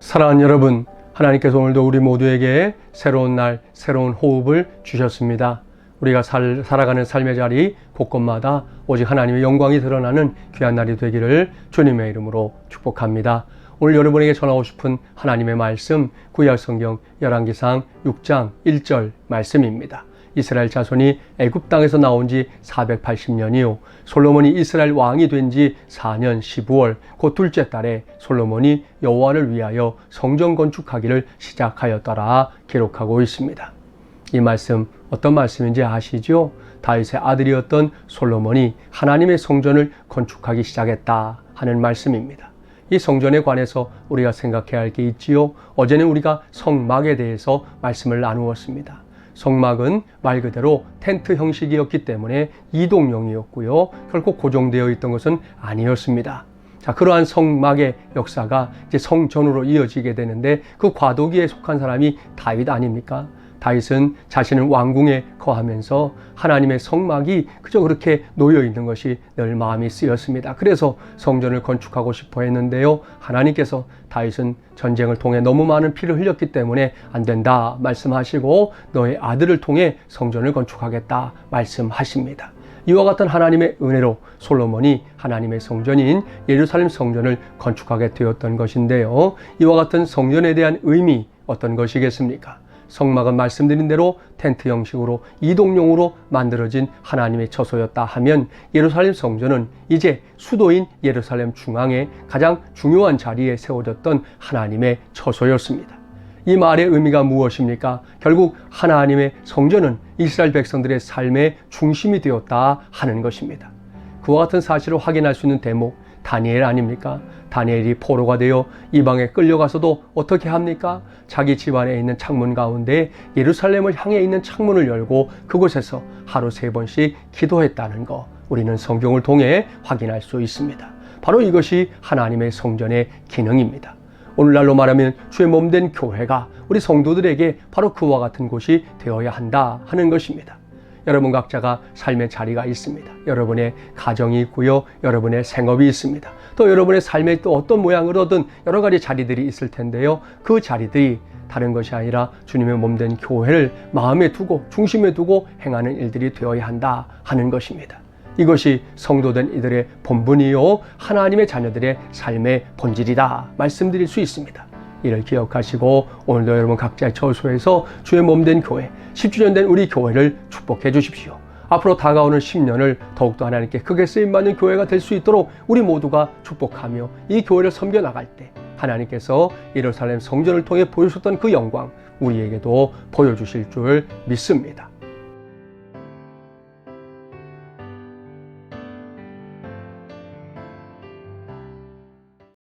사랑하는 여러분, 하나님께서 오늘도 우리 모두에게 새로운 날, 새로운 호흡을 주셨습니다. 우리가 살, 살아가는 삶의 자리 곳곳마다 오직 하나님의 영광이 드러나는 귀한 날이 되기를 주님의 이름으로 축복합니다. 오늘 여러분에게 전하고 싶은 하나님의 말씀 구약 성경 열왕기상 6장 1절 말씀입니다. 이스라엘 자손이 애굽 땅에서 나온 지 480년이요 솔로몬이 이스라엘 왕이 된 지 4년 12월 곧 둘째 달에 솔로몬이 여호와를 위하여 성전 건축하기를 시작하였더라 기록하고 있습니다. 이 말씀 어떤 말씀인지 아시죠? 다윗의 아들이었던 솔로몬이 하나님의 성전을 건축하기 시작했다 하는 말씀입니다. 이 성전에 관해서 우리가 생각해야 할 게 있지요. 어제는 우리가 성막에 대해서 말씀을 나누었습니다. 성막은 말 그대로 텐트 형식이었기 때문에 이동용이었고요. 결코 고정되어 있던 것은 아니었습니다. 자, 그러한 성막의 역사가 이제 성전으로 이어지게 되는데 그 과도기에 속한 사람이 다윗 아닙니까? 다윗은 자신은 왕궁에 거하면서 하나님의 성막이 그저 그렇게 놓여 있는 것이 늘 마음이 쓰였습니다. 그래서 성전을 건축하고 싶어 했는데요. 하나님께서 다윗은 전쟁을 통해 너무 많은 피를 흘렸기 때문에 안 된다 말씀하시고 너의 아들을 통해 성전을 건축하겠다 말씀하십니다. 이와 같은 하나님의 은혜로 솔로몬이 하나님의 성전인 예루살렘 성전을 건축하게 되었던 것인데요. 이와 같은 성전에 대한 의미 어떤 것이겠습니까? 성막은 말씀드린 대로 텐트 형식으로 이동용으로 만들어진 하나님의 처소였다 하면 예루살렘 성전은 이제 수도인 예루살렘 중앙에 가장 중요한 자리에 세워졌던 하나님의 처소였습니다. 이 말의 의미가 무엇입니까? 결국 하나님의 성전은 이스라엘 백성들의 삶의 중심이 되었다 하는 것입니다. 그와 같은 사실을 확인할 수 있는 대목, 다니엘 아닙니까? 다니엘이 포로가 되어 이방에 끌려가서도 어떻게 합니까? 자기 집안에 있는 창문 가운데 예루살렘을 향해 있는 창문을 열고 그곳에서 하루 세 번씩 기도했다는 거 우리는 성경을 통해 확인할 수 있습니다. 바로 이것이 하나님의 성전의 기능입니다. 오늘날로 말하면 주의 몸된 교회가 우리 성도들에게 바로 그와 같은 곳이 되어야 한다 하는 것입니다. 여러분 각자가 삶의 자리가 있습니다. 여러분의 가정이 있고요. 여러분의 생업이 있습니다. 또 여러분의 삶의 또 어떤 모양으로든 여러 가지 자리들이 있을 텐데요. 그 자리들이 다른 것이 아니라 주님의 몸된 교회를 마음에 두고 중심에 두고 행하는 일들이 되어야 한다 하는 것입니다. 이것이 성도된 이들의 본분이요 하나님의 자녀들의 삶의 본질이다 말씀드릴 수 있습니다. 이를 기억하시고 오늘도 여러분 각자의 처소에서 주의 몸된 교회 10주년 된 우리 교회를 축복해 주십시오. 앞으로 다가오는 10년을 더욱더 하나님께 크게 쓰임받는 교회가 될 수 있도록 우리 모두가 축복하며 이 교회를 섬겨 나갈 때 하나님께서 예루살렘 성전을 통해 보여주셨던 그 영광 우리에게도 보여주실 줄 믿습니다.